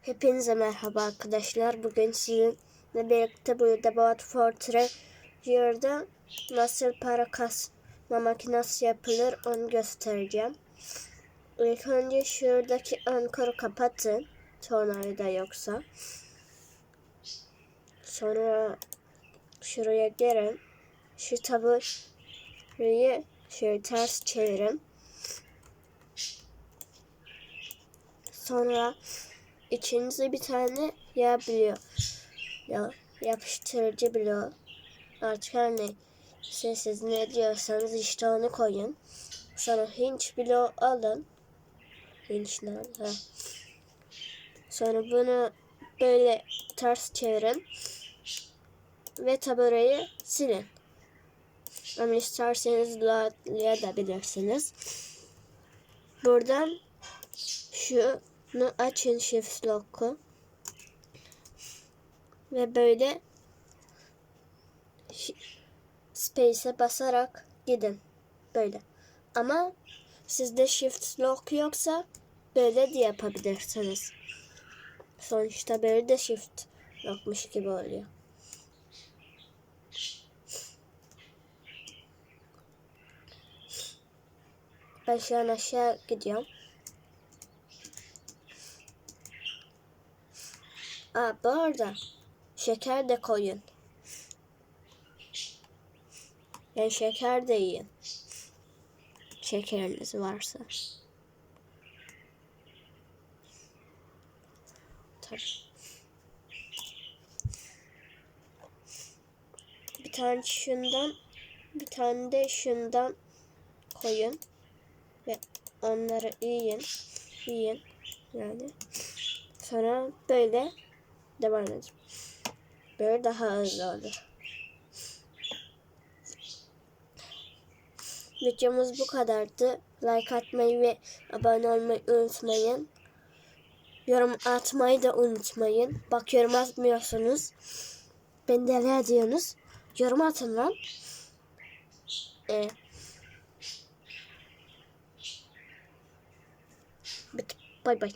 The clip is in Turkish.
Hepinize merhaba arkadaşlar. Bugün sizinle birlikte burada Boat Fortreasure'da nasıl para kasma makinesi yapılır onu göstereceğim. İlk önce şuradaki ankoru kapatın. Tornavida yoksa. Sonra şuraya gelin. Şu taburayı şöyle ters çevirin. Sonra içinize bir tane yağ biliyor. Ya, yapıştırıcı biliyor. Artık her ne siz ne diyorsanız işte onu koyun. Sonra hinç bloğu alın. Hinç nerede? Ha. Sonra bunu böyle ters çevirin. Ve taburayı silin. Ama isterseniz lağlayabilirsiniz. Buradan şunu açın shift lock'u. Ve böyle space'e basarak gidin. Böyle. Ama sizde shift lock yoksa böyle de yapabilirsiniz. Sonuçta böyle de shift lockmuş gibi oluyor. Ben şu an aşağı gidiyorum. Aa, bu arada şeker de koyun. Yani şeker de yiyin. Şekeriniz varsa. Tabii. Bir tane şundan, bir tane de şundan koyun ve onları yiyin, yiyin yani. Sonra böyle devam edin. Böyle daha hızlı olur. Videomuz bu kadardı. Like atmayı ve abone olmayı unutmayın. Yorum atmayı da unutmayın. Bak yorum atmıyorsunuz. Ben de ne diyorsunuz? Yorum atın lan. Ee, Bay bay.